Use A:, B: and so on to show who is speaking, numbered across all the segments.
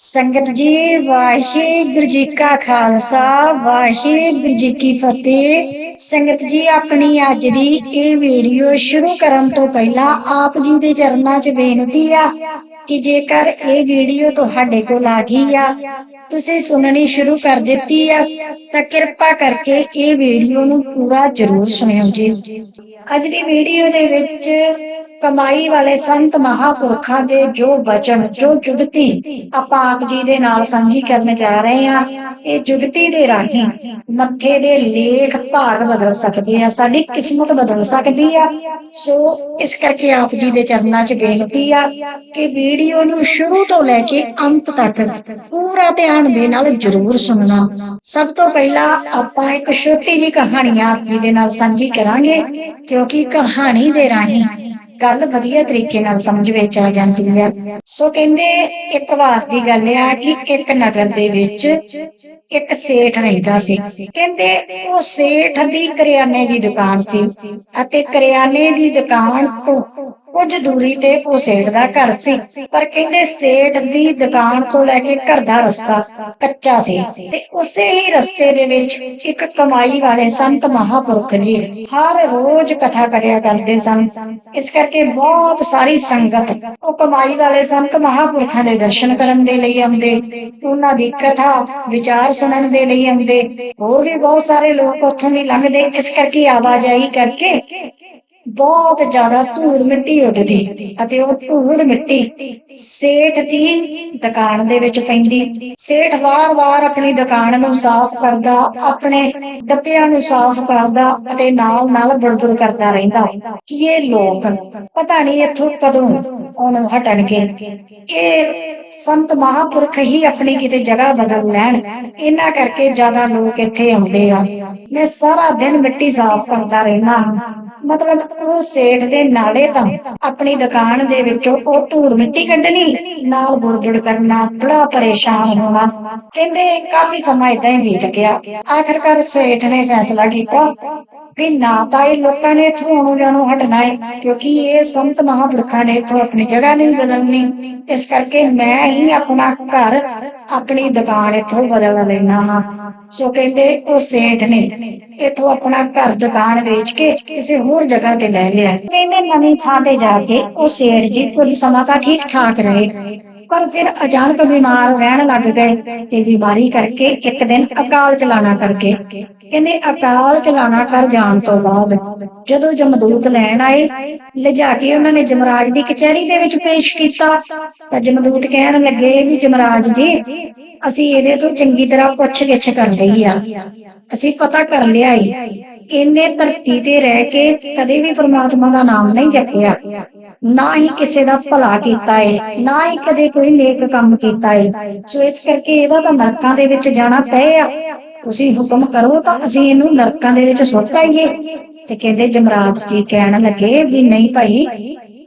A: ਸੰਗਤ ਜੀ, ਵਾਹਿਗੁਰੂ ਜੀ ਕਾ ਖਾਲਸਾ, ਵਾਹਿਗੁਰੂ ਜੀ ਕੀ ਫਤਿਹ। ਸੰਗਤ ਜੀ, ਆਪਣੀ ਅੱਜ ਦੀ ਇਹ ਵੀਡੀਓ ਸ਼ੁਰੂ ਕਰਨ ਤੋਂ ਪਹਿਲਾਂ ਆਪ ਜੀ ਦੇ ਚਰਨਾਂ 'ਚ ਬੇਨਤੀ ਆ ਕਿ ਜੇਕਰ ਇਹ ਵੀਡੀਓ ਤੁਹਾਡੇ ਕੋਲ ਆ ਗਈ ਆ, ਤੁਸੀਂ ਸੁਣਨੀ ਸ਼ੁਰੂ ਕਰ ਦਿੱਤੀ ਆ। ਤਾਂ ਕਿਰਪਾ ਕਰਕੇ ਇਹ ਵੀਡੀਓ ਨੂੰ ਪੂਰਾ ਜ਼ਰੂਰ ਸੁਣਿਓ ਜੀ। ਅੱਜ ਦੀ ਵੀਡੀਓ ਦੇ ਵਿੱਚ ਕਮਾਈ ਵਾਲੇ ਸੰਤ ਮਹਾਪੁਰਖਾਂ ਦੇ ਜੋ ਬਚਨ ਜੋ ਜੁਗਤੀ ਆਪਾਂ ਆਪ ਜੀ ਦੇ ਨਾਲ ਸਾਂਝੀ ਕਰਨ ਜਾ ਰਹੇ ਹਾਂ, ਇਹ ਜੁਗਤੀ ਦੇ ਰਾਹੀਂ ਮੱਥੇ ਦੇ ਲੇਖ ਭਾਗ ਬਦਲ ਸਕਦੇ ਆ ਸਾਡੀ ਕਿਸਮਤ ਬਦਲ ਸਕਦੀ ਆ। ਸੋ ਇਸ ਕਰਕੇ ਆਪ ਜੀ ਦੇ ਚਰਨਾਂ 'ਚ ਬੇਨਤੀ ਆ ਕਿ ਵੀਡੀਓ ਨੂੰ ਸ਼ੁਰੂ ਤੋਂ ਲੈ ਕੇ ਅੰਤ ਤੱਕ ਪੂਰਾ ਧਿਆਨ ਦੇ ਨਾਲ ਜ਼ਰੂਰ ਸੁਣਨਾ। ਸਭ ਤੋਂ ਪਹਿਲਾਂ ਆਪਾਂ ਇੱਕ ਛੋਟੀ ਜੀ ਕਹਾਣੀ ਆਪ ਜੀ ਦੇ ਨਾਲ ਸਾਂਝੀ ਕਰਾਂਗੇ, ਕਿਉਂਕਿ ਕਹਾਣੀ ਦੇ ਰਾਹੀਂ ਗੱਲ ਵਧੀਆ ਤਰੀਕੇ ਨਾਲ ਸਮਝ ਵਿੱਚ ਆ ਜਾਂਦੀ ਹੈ। ਸੋ ਕਹਿੰਦੇ ਇੱਕ ਵਾਰ ਦੀ ਗੱਲ ਆ ਕਿ ਇੱਕ ਨਗਰ ਦੇ ਵਿੱਚ ਇੱਕ ਸੇਠ ਰਹਿੰਦਾ ਸੀ। ਕਹਿੰਦੇ ਉਹ ਸੇਠ ਦੀ ਕਰਿਆਨੇ ਦੀ ਦੁਕਾਨ ਸੀ ਅਤੇ ਕਰਿਆਨੇ ਦੀ ਦੁਕਾਨ ਤੋਂ ਕੁਝ ਦੂਰੀ ਤੇ ਉਹ ਸੇਠ ਦਾ ਘਰ ਸੀ, ਪਰ ਕਹਿੰਦੇ ਸੇਠ ਦੀ ਦੁਕਾਨ ਤੋਂ ਲੈ ਕੇ ਘਰ ਦਾ ਰਸਤਾ ਕੱਚਾ ਸੀ ਤੇ ਉਸੇ ਹੀ ਰਸਤੇ ਦੇ ਵਿੱਚ ਇੱਕ ਕਮਾਈ ਵਾਲੇ ਸੰਤ ਮਹਾਪੁਰਖ ਜੀ ਹਰ ਰੋਜ਼ ਕਥਾ ਕਰਿਆ ਕਰਦੇ ਸਨ। ਇਸ ਕਰਕੇ ਬਹੁਤ ਸਾਰੀ ਸੰਗਤ ਉਹ ਕਮਾਈ ਵਾਲੇ ਸੰਤ ਮਹਾਪੁਰਖਾਂ ਦੇ ਦਰਸ਼ਨ ਕਰਨ ਦੇ ਲਈ ਆਉਂਦੇ, ਉਹਨਾਂ ਦੀ ਕਥਾ ਵਿਚਾਰ ਸੁਣਨ ਦੇ ਲਈ ਆਉਂਦੇ। ਹੋਰ ਵੀ ਬਹੁਤ ਸਾਰੇ ਲੋਕ ਉੱਥੋਂ ਦੀ ਲੰਘਦੇ, ਇਸ ਕਰਕੇ ਆਵਾਜਾਈ ਕਰਕੇ ਬਹੁਤ ਜ਼ਿਆਦਾ ਧੂੜ ਮਿੱਟੀ ਉੱਡਦੀ ਅਤੇ ਉਹ ਧੂੜ ਮਿੱਟੀ ਸੇਠ ਦੀ ਦੁਕਾਨ ਦੇ ਵਿੱਚ ਪੈਂਦੀ। ਸੇਠ ਵਾਰ-ਵਾਰ ਆਪਣੀ ਦੁਕਾਨ ਨੂੰ ਸਾਫ਼ ਕਰਦਾ, ਆਪਣੇ ਡੱਬਿਆਂ ਨੂੰ ਸਾਫ਼ ਕਰਦਾ ਅਤੇ ਨਾਲ-ਨਾਲ ਬੁਲਬੁਲ ਕਰਦਾ ਰਹਿੰਦਾ। ਕਿ ਇਹ ਲੋਕ? ਪਤਾ ਨਹੀਂ ਇੱਥੋਂ ਕਦੋਂ ਉਹਨੂੰ ਹਟਣਗੇ। ਇਹ ਸੰਤ ਮਹਾਪੁਰਖ ਹੀ ਆਪਣੀ ਕਿਤੇ ਜਗ੍ਹਾ ਬਦਲ ਲੈਣ। ਇਹਨਾਂ ਕਰਕੇ ਜ਼ਿਆਦਾ ਲੋਕ ਇੱਥੇ ਆਉਂਦੇ ਆ। ਮੈਂ ਸਾਰਾ ਦਿਨ ਮਿੱਟੀ ਸਾਫ਼ ਕਰਦਾ ਰਹਿਣਾ ਮਤਲਬ ਉਹ ਸੇਠ ਦੇ ਨਾਲੇ ਤਾਂ ਆਪਣੀ ਦੁਕਾਨ ਦੇ ਵਿੱਚੋਂ ਉਹ ਧੂੜ ਮਿੱਟੀ ਕੱਢਣੀ, ਨਾਲ ਬੁਰਬੁਰ ਕਰਨਾ, ਬੜਾ ਪਰੇਸ਼ਾਨ ਹੋਣਾ। ਕਹਿੰਦੇ, ਕਾਫੀ ਸਮਾਂ ਇਦਾਂ ਹੀ ਬੀਤ ਗਿਆ। ਆਖਰਕਾਰ ਸੇਠ ਨੇ ਫੈਸਲਾ ਕੀਤਾ ਵੀ ਨਾ ਤਾਂ ਇਹ ਲੋਕਾਂ ਨੇ ਇੱਥੋਂ ਆਉਣੋਂ ਜਾਣੋਂ ਹਟਣਾ ਹੈ ਕਿਉਂਕਿ ਇਹ ਸੰਤ ਮਹਾਂਪੁਰਖਾਂ ਨੇ ਇੱਥੋਂ ਆਪਣੀ ਜਗ੍ਹਾ ਨਹੀਂ ਬਦਲਣੀ। ਇਸ ਕਰਕੇ ਮੈਂ ਹੀ ਆਪਣਾ ਘਰ, ਆਪਣੀ ਦੁਕਾਨ ਇੱਥੋਂ ਬਦਲ ਲੈਣਾ ਹਾਂ। ਸੋ ਕਹਿੰਦੇ ਉਹ ਸੇਠ ਨੇ ਇਥੋਂ ਆਪਣਾ ਘਰ ਦੁਕਾਨ ਵੇਚ ਕੇ ਕਿਸੇ ਹੋਰ ਜਗ੍ਹਾ ਤੇ ਲੈ ਲਿਆ। ਕਹਿੰਦੇ ਨਵੀਂ ਥਾਂ ਤੇ ਜਾ ਕੇ ਉਹ ਸੇਠ ਜੀ ਕੁਝ ਸਮਾਂ ਤਾਂ ਠੀਕ ਠਾਕ ਰਹੇ। ਪਰ ਫਿਰ ਅਚਾਨਕ ਬਿਮਾਰ ਰਹਿਣ ਲੱਗ ਗਏ ਤੇ ਬਿਮਾਰੀ ਕਰਕੇ ਇੱਕ ਦਿਨ ਅਕਾਲ ਚਲਾਣਾ ਕਰਕੇ ਕਹਿੰਦੇ ਅਕਾਲ ਚਲਾਣਾ ਕਰ ਜਾਣ ਤੋਂ ਬਾਅਦ ਜਦੋਂ ਜਮਦੂਤ ਲੈਣ ਆਏ, ਲਿਜਾ ਕੇ ਉਹਨਾਂ ਨੇ ਜਮਰਾਜ ਦੀ ਕਚਹਿਰੀ ਦੇ ਵਿੱਚ ਪੇਸ਼ ਕੀਤਾ। ਤਾਂ ਜਮਦੂਤ ਕਹਿਣ ਲੱਗੇ ਵੀ ਜਮਰਾਜ ਜੀ, ਅਸੀਂ ਇਹਦੇ ਤੋਂ ਚੰਗੀ ਤਰ੍ਹਾਂ ਪੁੱਛ ਗਿੱਛ ਕਰ ਲਈ ਆ। ਅਸੀਂ ਪਤਾ ਕਰ ਲਿਆ ਈ ਇਹਨੇ ਧਰਤੀ ਤੇ ਰਹਿ ਕੇ ਕਦੇ ਵੀ ਪ੍ਰਮਾਤਮਾ ਦਾ ਨਾਮ ਨਹੀਂ ਜਪਿਆ। ਨਾ ਹੀ ਕਿਸੇ ਦਾ ਭਲਾ ਕੀਤਾ ਏ ਨਾ ਹੀ ਕਦੇ ਕੋਈ ਨੇਕ ਕੰਮ ਕੀਤਾ ਏ। ਸੋ ਇਸ ਕਰਕੇ ਇਹਦਾ ਤਾਂ ਨਰਕਾਂ ਦੇ ਵਿੱਚ ਜਾਣਾ ਤੈਅ ਆ। ਤੁਸੀਂ ਹੁਕਮ ਕਰੋ ਤਾਂ ਅਸੀਂ ਇਹਨੂੰ ਨਰਕਾਂ ਦੇ ਵਿੱਚ ਸੁੱਟ ਆਈਏ ਤੇ ਕਹਿੰਦੇ ਜਮਰਾਜ ਜੀ ਕਹਿਣ ਲੱਗੇ ਵੀ ਨਹੀਂ ਭਾਈ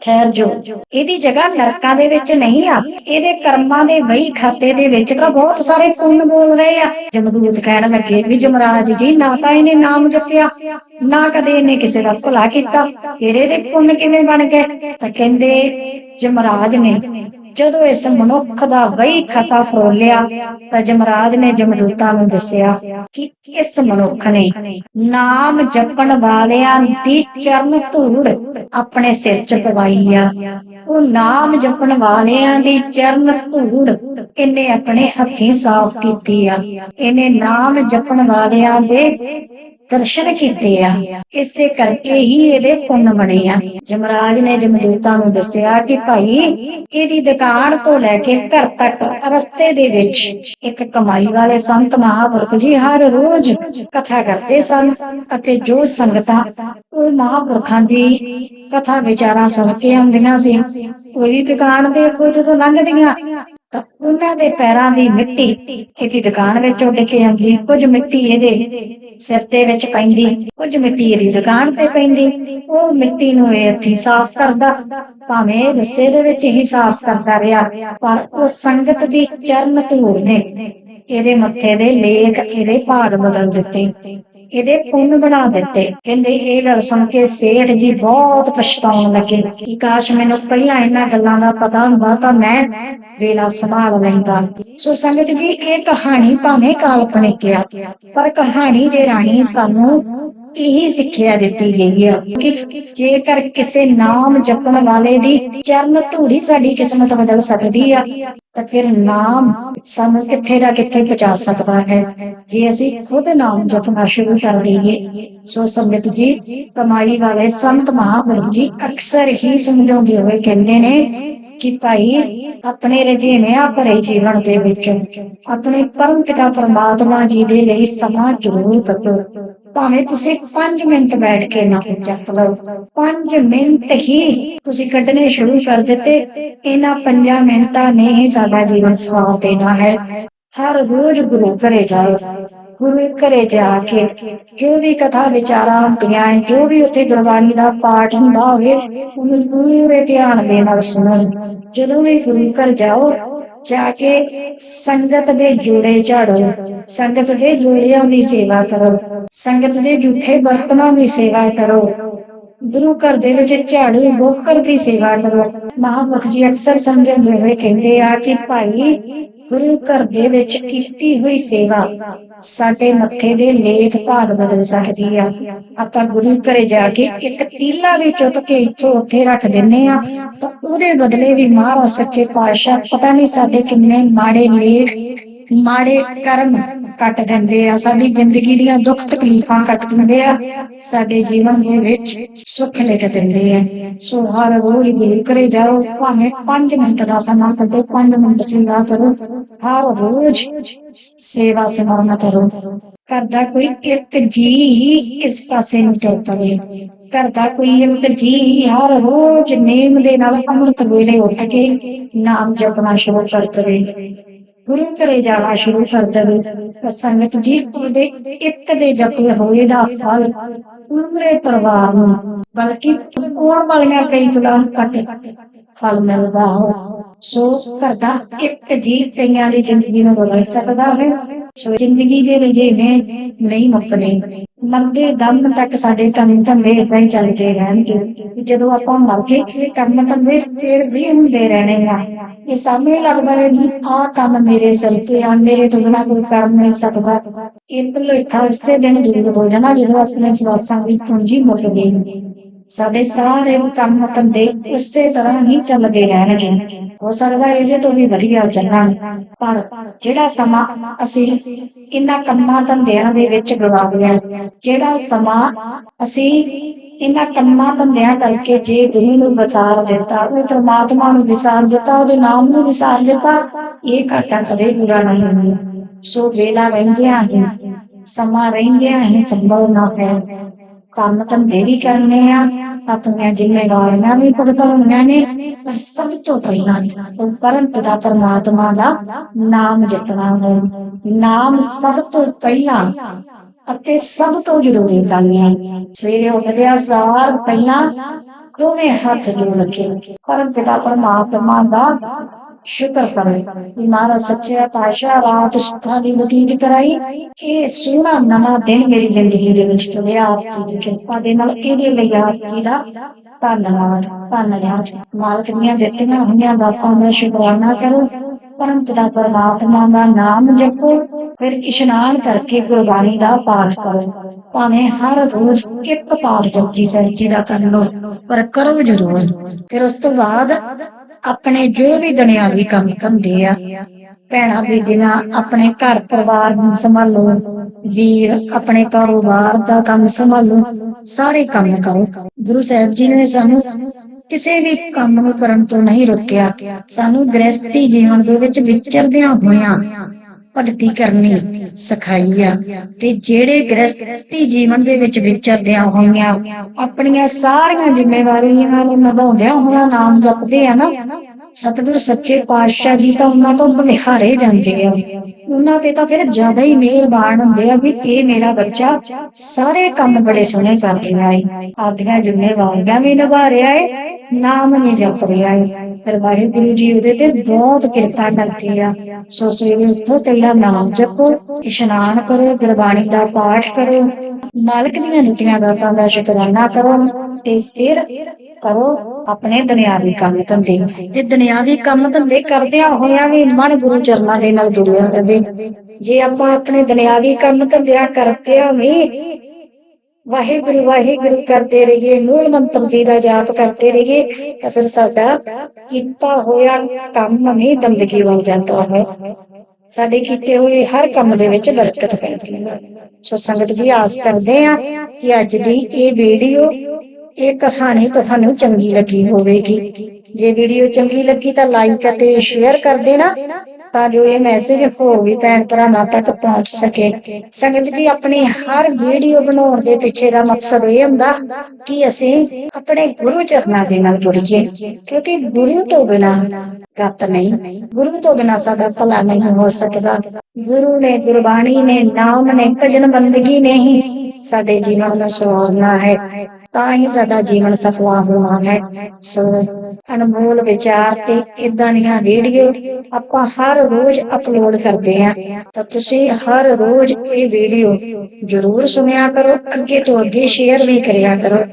A: ਠਹਿਰ ਜੋ ਇਹਦੀ ਜਗ੍ਹਾ ਨਰਕਾਂ ਦੇ ਵਿੱਚ ਨਹੀਂ ਆ। ਇਹਦੇ ਕਰਮਾਂ ਦੇ ਵਹੀ ਖਾਤੇ ਦੇ ਵਿੱਚ ਤਾਂ ਬਹੁਤ ਸਾਰੇ ਪੁੰਨ ਬੋਲ ਰਹੇ ਆ। ਜਮਦੂਤ ਕਹਿਣ ਲੱਗੇ ਵੀ ਜਮਰਾਜ ਜੀ, ਨਾ ਤਾਂ ਇਹਨੇ ਨਾਮ ਜਪਿਆ, ਨਾ ਕਦੇ ਇਹਨੇ ਕਿਸੇ ਦਾ ਭਲਾ ਕੀਤਾ। ਫਿਰ ਇਹਦੇ ਪੁੰਨ ਕਿਵੇਂ ਬਣ ਗਏ? ਤਾਂ ਕਹਿੰਦੇ, ਜਮਰਾਜ ਨੇ ਜਦੋਂ ਇਸ ਮਨੁੱਖ ਦਾ ਵਹੀ ਖਤਾ ਫਰੋਲਿਆ, ਤਾਂ ਜਮਰਾਜ ਨੇ ਜਮਦੂਤਾਂ ਨੂੰ ਦੱਸਿਆ ਕਿ ਇਸ ਮਨੁੱਖ ਨੇ ਨਾਮ ਜਪਣ ਵਾਲਿਆਂ ਦੀ ਚਰਨ ਧੂੜ ਆਪਣੇ ਸਿਰ 'ਚ ਪਵਾਈ ਆ। ਉਹ ਨਾਮ ਜਪਣ ਵਾਲਿਆਂ ਦੀ ਚਰਨ ਧੂੜ ਇਹਨੇ ਆਪਣੇ ਹੱਥੀਂ ਸਾਫ਼ ਕੀਤੀ ਆ। ਇਹਨੇ ਨਾਮ ਜਪਣ ਵਾਲਿਆਂ ਦੇ ਦਰਸ਼ਨ ਕੀਤੇ ਆ। ਇਸੇ ਕਰਕੇ ਹੀ ਇਹਦੇ ਪੁੰਨ ਬਣੇ ਆ। ਜਮਰਾਜ ਨੇ ਜਮਦੂਤਾਂ ਨੂੰ ਦੱਸਿਆ ਕਿ ਭਾਈ, ਇਹਦੀ ਦੁਕਾਨ ਤੋਂ ਲੈ ਕੇ ਘਰ ਤੱਕ, ਰਸਤੇ ਦੇ ਵਿੱਚ ਇੱਕ ਕਮਾਈ ਵਾਲੇ ਸੰਤ ਮਹਾਪੁਰਖ ਜੀ ਹਰ ਰੋਜ਼ ਕਥਾ ਕਰਦੇ ਸਨ ਅਤੇ ਜੋ ਸੰਗਤਾਂ ਉਹ ਮਹਾਪੁਰਖਾਂ ਦੀ ਕਥਾ ਵਿਚਾਰਾਂ ਸੁਣ ਕੇ ਆਉਂਦੀਆਂ ਸੀ, ਉਹਦੀ ਦੁਕਾਨ ਦੇ ਕੋਈ ਜਦੋਂ ਲੰਘਦੀਆਂ ਤਾਂ ਉਹਨਾਂ ਦੇ ਪੈਰਾਂ ਦੀ ਮਿੱਟੀ ਇਹਦੀ ਦੁਕਾਨ ਵਿੱਚ ਉੱਡ ਕੇ ਆਉਂਦੀ, ਕੁਝ ਮਿੱਟੀ ਇਹਦੇ ਸਿਰ ਤੇ ਵਿੱਚ ਪੈਂਦੀ, ਕੁਝ ਮਿੱਟੀ ਇਹਦੀ ਦੁਕਾਨ ਤੇ ਪੈਂਦੀ। ਉਹ ਮਿੱਟੀ ਨੂੰ ਇਹ ਹੱਥੀਂ ਸਾਫ਼ ਕਰਦਾ, ਭਾਵੇਂ ਇਹ ਗੁੱਸੇ ਦੇ ਵਿੱਚ ਹੀ ਸਾਫ਼ ਕਰਦਾ ਰਿਹਾ, ਪਰ ਉਹ ਸੰਗਤ ਦੀ ਚਰਨ ਧੂੜ ਨੇ, ਇਹਦੇ ਮੱਥੇ ਦੇ ਲੇਖ ਇਹਦੇ ਭਾਗ ਬਦਲ ਦਿੱਤੇ। ਇਹਦੇ ਪੁੰਨ ਬਣਾ ਦਿੱਤੇ। ਕਹਿੰਦੇ ਇਹ ਗੱਲ ਸੁਣ ਕੇ ਸੇਠ ਜੀ ਬਹੁਤ ਪਛਤਾਉਣ ਲੱਗੇ ਕਿ ਕਾਸ਼ ਮੈਨੂੰ ਪਹਿਲਾਂ ਇਹਨਾਂ ਗੱਲਾਂ ਦਾ ਪਤਾ ਹੁੰਦਾ ਤਾਂ ਮੈਂ ਵੇਲਾ ਸੰਭਾਲ ਲੈਂਦਾ। ਸੋ ਸੰਗਤ ਜੀ, ਇਹ ਕਹਾਣੀ ਭਾਵੇਂ ਕਾਲਪਨਿਕ ਆ ਪਰ ਕਹਾਣੀ ਦੇ ਰਾਹੀਂ ਸਾਨੂੰ ਇਹੀ ਸਿੱਖਿਆ ਦਿੱਤੀ ਗਈ ਹੈ ਕਿ ਜੇਕਰ ਕਿਸੇ ਨਾਮ ਜਪਣ ਵਾਲੇ ਦੀ ਚਰਨ ਧੂੜੀ ਸਾਡੀ ਕਿਸਮਤ ਬਦਲ ਸਕਦੀ ਆ ਤਾਂ ਫਿਰ ਨਾਮ ਸਾਨੂੰ ਕਿੱਥੇ ਦਾ ਕਿੱਥੇ ਪਹੁੰਚਾ ਸਕਦਾ ਹੈ। ਜੇ ਅਸੀਂ ਖੁਦ ਨਾਮ ਜਪਣਾ ਸ਼ੁਰੂ ਕਰ ਦਈਏ, ਸੋ ਸੰਗਤ ਜੀ, ਕਮਾਈ ਵਾਲੇ ਸੰਤ ਮਹਾਂਪੁਰਖ ਜੀ ਅਕਸਰ ਹੀ ਸਮਝਾਉਂਦੇ ਹੋਏ ਕਹਿੰਦੇ ਨੇ ਕਿ ਭਾਈ, ਆਪਣੇ ਰਜੀਵਿਆਂ ਭਰੇ ਜੀਵਨ ਦੇ ਵਿੱਚ, ਆਪਣੇ ਪਰਮ ਪਿਤਾ ਪਰਮਾਤਮਾ ਜੀ ਦੇ ਲਈ ਸਮਾਂ ਜ਼ਰੂਰ ਕੱਢੋ। ਭਾਵੇਂ ਤੁਸੀਂ 5 ਮਿੰਟ ਬੈਠ ਕੇ ਨਾ ਜਪ ਲਓ। 5 ਮਿੰਟ ਹੀ ਤੁਸੀਂ ਕੱਢਣੇ ਸ਼ੁਰੂ ਕਰ ਦਿੱਤੇ। ਇਹਨਾਂ 5 ਮਿੰਟਾਂ ਨੇ ਹੀ ਸਾਡਾ ਜੀਵਨ ਸਵਾਰ ਦੇਣਾ ਹੈ। ਹਰ ਰੋਜ਼ ਗੁਰੂ ਘਰੇ ਜਾਓ। ਗੁਰੂ ਘਰੇ ਜਾ ਕੇ ਜੋ ਵੀ ਕਥਾ ਵਿਚਾਰਾਂ ਹੁੰਦੀਆਂ ਹੈ, ਜੋ ਵੀ ਉੱਥੇ ਗੁਰਬਾਣੀ ਦਾ ਪਾਠ ਹੁੰਦਾ ਹੋਵੇ ਉਹਨੂੰ ਪੂਰੇ ਧਿਆਨ ਦੇ ਨਾਲ ਸੁਣੋ। ਜਦੋਂ ਵੀ ਗੁਰੂ ਘਰ ਜਾਓ ਜਾ ਕੇ ਸੰਗਤ ਦੇ ਜੋੜੇ ਝਾੜੋ। ਸੰਗਤ ਦੇ ਜੋੜਿਆਂ ਦੀ ਸੇਵਾ ਕਰੋ। ਸੰਗਤ ਦੇ ਜੂਠੇ ਬਰਤਨਾਂ ਦੀ ਸੇਵਾ ਕਰੋ। ਗੁਰੂ ਘਰ ਦੇ ਵਿੱਚ ਝਾੜੂ ਬੋਕਰ ਦੀ ਸੇਵਾ ਕਰੋ। ਮਹਾਂਪੁਰਖ ਜੀ ਅਕਸਰ ਸਮਝਾਉਂਦੇ ਹੋਏ ਕਹਿੰਦੇ ਆ ਕਿ ਭਾਈ, ਗੁਰੂ ਘਰ ਦੇ ਵਿੱਚ ਕੀਤੀ ਹੋਈ ਸੇਵਾ ਸਾਡੇ ਮੱਥੇ ਦੇ ਲੇਖ ਭਾਗ ਬਦਲ ਸਕਦੀ ਆ। ਆਪਾਂ ਗੁਰੂ ਘਰੇ ਜਾ ਕੇ ਇੱਕ ਤੀਲਾ ਵੀ ਚੁੱਕ ਕੇ ਇੱਥੋਂ ਉੱਥੇ ਰੱਖ ਦਿੰਨੇ ਆ ਤਾਂ ਉਹਦੇ ਬਦਲੇ ਵੀ ਮਹਾਰਾਜ ਸੱਚੇ ਪਾਤਸ਼ਾਹ ਪਤਾ ਨਹੀਂ ਸਾਡੇ ਕਿੰਨੇ ਮਾੜੇ ਲੇਖ ਮਾੜੇ ਕਰਮ ਕੱਟ ਦਿੰਦੇ ਆ। ਸਾਡੀ ਜ਼ਿੰਦਗੀ ਦੀਆਂ ਦੁੱਖ ਤਕਲੀਫਾਂ ਕੱਟ ਦਿੰਦੇ ਆ। ਸਾਡੇ ਜੀਵਨ ਦੇ ਵਿੱਚ ਸੁੱਖ ਲਿਖ ਦਿੰਦੇ ਆ। ਸੋ ਹਰ ਰੋਜ਼ ਗੁਰੂ ਘਰੇ ਜਾਓ। ਭਾਵੇਂ 5 ਮਿੰਟ ਦਾ ਸਮਾਂ ਕੱਢੋ 5 ਮਿੰਟ ਸੇਵਾ ਕਰੋ। ਹਰ ਰੋਜ਼ ਸੇਵਾ ਸਿਮਰਨ ਕਰੋ। ਘਰ ਦਾ ਕੋਈ ਇੱਕ ਜੀ ਹੀ ਇਸ ਪਾਸੇ ਨੂੰ ਤੁਰ ਪਵੇ। ਘਰ ਦਾ ਕੋਈ ਇੱਕ ਜੀ ਹੀ ਹਰ ਰੋਜ਼ ਨੇਮ ਦੇ ਨਾਲ ਅੰਮ੍ਰਿਤ ਵੇਲੇ ਉੱਠ ਕੇ ਨਾਮ ਜਪਣਾ ਸ਼ੁਰੂ ਕਰ ਦੇਵੇ। ਗੁਰੂ ਘਰੇ ਜਾਣਾ ਸ਼ੁਰੂ ਕਰ ਦੇਵੇ ਤਾਂ ਸੰਗਤ ਜੀ ਉਹਦੇ ਇੱਕ ਦੇ ਜਪੇ ਹੋਏ ਦਾ ਫਲ ਪੂਰੇ ਪਰਿਵਾਰ ਨੂੰ, ਬਲਕਿ ਆਉਣ ਵਾਲੀਆਂ ਕਈ ਗੁਲਾਮ ਤੱਕ ਫਲ ਮਿਲਦਾ ਹੋ ਸੋ ਘਰ ਇੱਕ ਜੀ ਕਈਆਂ ਦੀ ਜ਼ਿੰਦਗੀ ਨੂੰ ਬਦਲ ਸਕਦਾ ਹੈ। ਸੋ ਜ਼ਿੰਦਗੀ ਦੇ ਰਜੇਵੇਂ ਨਹੀਂ ਮੁੱਕਣੇ ਮਰਦੇ ਦਮ ਤੱਕ ਸਾਡੇ ਕੰਮ ਧੰਦੇ ਏਦਾਂ ਹੀ ਚੱਲਦੇ ਰਹਿਣਗੇ। ਜਦੋਂ ਆਪਾਂ ਮਰ ਗਏ ਕੰਮ ਧੰਦੇ ਫੇਰ ਵੀ ਹੁੰਦੇ ਰਹਿਣੇ ਆ। ਇਹ ਸਾਹਮਣੇ ਲੱਗਦਾ ਹੈ ਕਿ ਆਹ ਕੰਮ ਮੇਰੇ ਸਿਰ ਤੇ ਆ, ਮੇਰੇ ਤੋਂ ਬਿਨਾਂ ਕੋਈ ਕਰ ਨਹੀਂ ਸਕਦਾ। ਇਹ ਭੁਲੇਖਾ ਉਸੇ ਦਿਨ ਦੂਰ ਹੋ ਜਾਣਾ ਜਦੋਂ ਆਪਣੇ ਸਵਾਸਾਂ ਦੀ ਪੂੰਜੀ ਮੁੱਕ ਗਈ। ਸਾਡੇ ਸਾਰੇ ਕੰਮ ਧੰਦੇ ਉਸੇ ਤਰ੍ਹਾਂ ਹੀ ਚੱਲਦੇ ਰਹਿਣਗੇ। ਹੋ ਸਕਦਾ ਇਹਦੇ ਤੋਂ ਵੀ ਵਧੀਆ ਚੱਲਣ ਪਰ ਜਿਹੜਾ ਸਮਾਂ ਅਸੀਂ ਇਹਨਾਂ ਕੰਮਾਂ ਧੰਦਿਆਂ ਦੇ ਵਿੱਚ ਗਵਾ ਲਿਆ, ਜਿਹੜਾ ਸਮਾਂ ਅਸੀਂ ਇਹਨਾਂ ਕੰਮਾਂ ਧੰਦਿਆਂ ਕਰਕੇ ਜੇ ਗੁਰੂ ਨੂੰ ਵਿਸਾਰ ਦਿੱਤਾ, ਉਹ ਪ੍ਰਮਾਤਮਾ ਨੂੰ ਵਿਸਾਰ ਦਿੱਤਾ, ਉਹਦੇ ਨਾਮ ਨੂੰ ਵਿਸਾਰ ਦਿੱਤਾ, ਇਹ ਘਾਟਾ ਕਦੇ ਪੂਰਾ ਨਹੀਂ ਹੋਣਾ ਸੋ ਵੇਲਾ ਰਹਿੰਦਿਆਂ ਹੀ, ਸਮਾਂ ਰਹਿੰਦਿਆਂ ਹੀ ਸੰਭਵ ਨਾ ਹੈ ਕੰਮ ਧੰਦੇ ਵੀ ਕਰਨੇ ਆ ਆਪਣੀਆਂ ਜ਼ਿੰਮੇਵਾਰੀਆਂ ਵੀ ਭੁਗਤਾਉਣੀਆਂ ਨੇ, ਪਰ ਸਭ ਤੋਂ ਪਹਿਲਾਂ ਉਹ ਪਿਤਾ ਪਰਮਾਤਮਾ ਦਾ ਨਾਮ ਜਪਣਾ ਹੈ। ਨਾਮ ਸਭ ਤੋਂ ਪਹਿਲਾਂ ਅਤੇ ਸਭ ਤੋਂ ਜ਼ਰੂਰੀ ਗੱਲ ਹੈ, ਸਵੇਰੇ ਉੱਠਦਿਆਂ ਸਾਰ ਪਹਿਲਾਂ ਦੋਵੇਂ ਹੱਥ ਜੋੜ ਕੇ ਪਰਮ ਪਿਤਾ ਪਰਮਾਤਮਾ ਦਾ ਸ਼ੁਕਰ ਕਰੇ। ਕਿ ਮਹਾਰਾਜ ਸੱਚੇ ਪਾਤਸ਼ਾਹ ਰਾਤ ਸੁੱਖਾਂ ਦੀ ਬਤੀਤ ਕਰਾਈ ਇਹ ਸੋਹਣਾ ਨਵਾਂ ਦਿਨ ਮੇਰੀ ਜ਼ਿੰਦਗੀ ਦੇ ਵਿੱਚ ਤੁਰਿਆ ਆਪ ਜੀ ਦੀ ਕਿਰਪਾ ਦੇ ਨਾਲ ਇਹਦੇ ਲਈ ਆਪ ਜੀ ਦਾ ਧੰਨਵਾਦ। ਧੰਨਵਾਦ। ਮਾਲਕ ਦੀਆਂ ਦਿੱਤੀਆਂ ਹੋਈਆਂ ਦਾਤਾਂ ਦਾ ਸ਼ੁਕਰਾਨਾ ਕਰੋ। ਪਰਮ ਪਿਤਾ ਪਰਮਾਤਮਾ ਦਾ ਨਾਮ ਜਪੋ। ਫਿਰ ਇਸ਼ਨਾਨ ਕਰਕੇ ਗੁਰਬਾਣੀ ਦਾ ਪਾਠ ਕਰੋ। ਭਾਵੇਂ ਹਰ ਰੋਜ਼ ਇੱਕ ਪਾਠ ਜਪਜੀ ਸਾਹਿਬ ਜੀ ਦਾ ਕਰ ਲਓ, ਪਰ ਕਰੋ ਜ਼ਰੂਰ। ਫਿਰ ਉਸ ਤੋਂ ਬਾਅਦ ਆਪਣੇ ਜੋ ਵੀ ਦੁਨਿਆਵੀ ਕੰਮ ਧੰਦੇ ਆ, ਭੈਣਾ ਬੀਬੀਆਂ ਆਪਣੇ ਘਰ ਪਰਿਵਾਰ ਨੂੰ ਸੰਭਾਲੋ, ਵੀਰ ਆਪਣੇ ਕਾਰੋਬਾਰ ਦਾ ਕੰਮ ਸੰਭਾਲੋ, ਸਾਰੇ ਕੰਮ ਕਰੋ। ਗੁਰੂ ਸਾਹਿਬ ਜੀ ਨੇ ਸਾਨੂੰ ਕਿਸੇ ਵੀ ਕੰਮ ਨੂੰ ਕਰਨ ਤੋਂ ਨਹੀਂ ਰੋਕਿਆ। ਸਾਨੂੰ ਗ੍ਰਸਤੀ ਜੀਵਨ ਦੇ ਵਿੱਚ ਵਿਚਰਦਿਆਂ ਹੋਇਆਂ ਭਗਤੀ ਕਰਨੀ ਸਿਖਾਈ ਆ। ਤੇ ਜਿਹੜੇ ਗ੍ਰਸਤੀ ਜੀਵਨ ਦੇ ਵਿੱਚ ਵਿਚਰਦਿਆਂ ਹੋਈਆਂ, ਆਪਣੀਆਂ ਸਾਰੀਆਂ ਜ਼ਿੰਮੇਵਾਰੀਆਂ ਨੂੰ ਨਿਭਾਉਂਦਿਆਂ ਹੋਇਆਂ ਨਾਮ ਜਪਦੇ ਆ ਨਾ, ਸਤਿਗੁਰ ਸੱਚੇ ਪਾਤਸ਼ਾਹ ਜੀ ਤਾਂ ਉਹਨਾਂ ਤੋਂ ਬਲਿਹਾਰੇ ਜਾਂਦੇ ਆ। ਉਹਨਾਂ ਤੇ ਤਾਂ ਫਿਰ ਜ਼ਿਆਦਾ ਹੀ ਮਿਹਰਬਾਨ ਹੁੰਦੇ ਆ ਵੀ ਇਹ ਮੇਰਾ ਬੱਚਾ ਸਾਰੇ ਕੰਮ ਬੜੇ ਸੋਹਣੇ ਕਰ ਰਿਹਾ ਏ। ਆਪਦੀਆਂ ਜ਼ਿੰਮੇਵਾਰੀਆਂ ਵੀ ਨਿਭਾ ਰਿਹਾ ਏ, ਨਾਮ ਨਹੀਂ ਜਪ ਰਿਹਾ ਏ। ਫਿਰ ਵਾਹਿਗੁਰੂ ਜੀ ਉਹਦੇ ਤੇ ਬਹੁਤ ਕਿਰਪਾ ਕਰਦੇ ਆ। ਸੋ ਸਵੇਰੇ ਉੱਠੋ, ਪਹਿਲਾਂ ਨਾਮ ਜਪੋ, ਇਸ਼ਨਾਨ ਕਰੋ, ਗੁਰਬਾਣੀ ਦਾ ਪਾਠ ਕਰੋ, ਮਾਲਕ ਦੀਆਂ ਦਿੱਤੀਆਂ ਦਾਤਾਂ ਦਾ ਸ਼ੁਕਰਾਨਾ ਕਰੋ ਤੇ ਫਿਰ ਕਰੋ ਆਪਣੇ ਦੁਨਿਆਵੀ ਕੰਮ ਧੰਦੇ। ਤੇ ਦੁਨਿਆਵੀ ਕੰਮ ਧੰਦੇ ਕਰਦਿਆਂ ਹੋਇਆਂ ਵੀ ਮਨ ਗੁਰੂ ਚਰਨਾਂ ਦੇ ਨਾਲ ਜੁੜਿਆ ਰਹੇ। ਜੇ ਆਪਾਂ ਆਪਣੇ ਦੁਨਿਆਵੀ ਕੰਮ ਧੰਦਿਆਂ ਕਰਦਿਆਂ ਵੀ ਵਾਹਿਗੁਰੂ ਵਾਹਿਗੁਰੂ ਕਰਦੇ ਰਹੀਏ, ਮੂਲ ਮੰਤਰ ਜੀ ਦਾ ਜਾਪ ਕਰਦੇ ਰਹੀਏ, ਤਾਂ ਫਿਰ ਸਾਡਾ ਕੀਤਾ ਹੋਇਆ ਕੰਮ ਵੀ ਬੰਦਗੀ ਬਣ ਜਾਂਦਾ ਹੈ। ਸਾਡੇ ਕੀਤੇ ਹੋਏ ਹਰ ਕੰਮ ਦੇ ਵਿੱਚ ਬਰਕਤ ਪੈਂਦੀ ਹੈ। ਸੋ ਸੰਗਤ ਜੀ, ਆਸ ਕਰਦੇ ਆ ਕਿ ਅੱਜ ਦੀ ਇਹ ਵੀਡੀਓ, ਇਹ ਕਹਾਣੀ ਤੁਹਾਨੂੰ ਚੰਗੀ ਲੱਗੀ ਹੋਵੇਗੀ। ਜੇ ਵੀਡੀਓ ਚੰਗੀ ਲੱਗੀ ਤਾਂ ਲਾਈਕ ਅਤੇ ਸ਼ੇਅਰ ਕਰ ਦੇਣਾ, ਤਾਂ ਜੋ ਇਹ ਮੈਸੇਜ ਹੋਰ ਵੀ ਭੈਣ ਭਰਾਵਾਂ ਤੱਕ ਪਹੁੰਚ ਸਕੇ। ਸੰਗਤ ਜੀ, ਆਪਣੀ ਹਰ ਵੀਡੀਓ ਬਣਾਉਣ ਦੇ ਪਿੱਛੇ ਦਾ ਮਕਸਦ ਇਹ ਹੁੰਦਾ ਕਿ ਅਸੀਂ ਆਪਣੇ ਗੁਰੂ ਚਰਨਾਂ ਦੇ ਨਾਲ ਜੁੜੀਏ, ਕਿਉਂਕਿ ਗੁਰੂ ਤੋਂ ਬਿਨਾ ਗੱਤ ਨਹੀਂ, ਗੁਰੂ ਤੋਂ ਬਿਨਾ ਸਾਡਾ ਭਲਾ ਨਹੀਂ ਹੋ ਸਕਦਾ। ਗੁਰੂ ਨੇ ਗੁਰਬਾਣੀ ਨੇ, ਨਾਮ ਨੇ, ਭਜਨ ਬੰਦਗੀ ਨੇ ਹੀ ਸਾਡੇ ਜੀਵਨ ਨੂੰ ਸਵਾਰਨਾ ਹੈ, ਤਾਂ ਹੀ ਸਾਡਾ ਜੀਵਨ ਸਫਲਾ ਹੋਣਾ ਹੈ। ਸੋ ਅਨਮੋਲ ਵਿਚਾਰ ਤੇ ਇਦਾਂ ਦੀਆਂ ਵੀਡੀਓ ਆਪਾਂ ਹਰ ਰੋਜ਼ ਅਪਲੋਡ ਕਰਦੇ ਆਂ ਤਾਂ ਤੁਸੀਂ ਹਰ ਰੋਜ਼ ਇਹ ਵੀਡੀਓ ਜ਼ਰੂਰ ਸੁਣਿਆ ਕਰੋ, ਅੱਗੇ ਤੋਂ ਅੱਗੇ ਸ਼ੇਅਰ ਵੀ ਕਰਿਆ ਕਰੋ।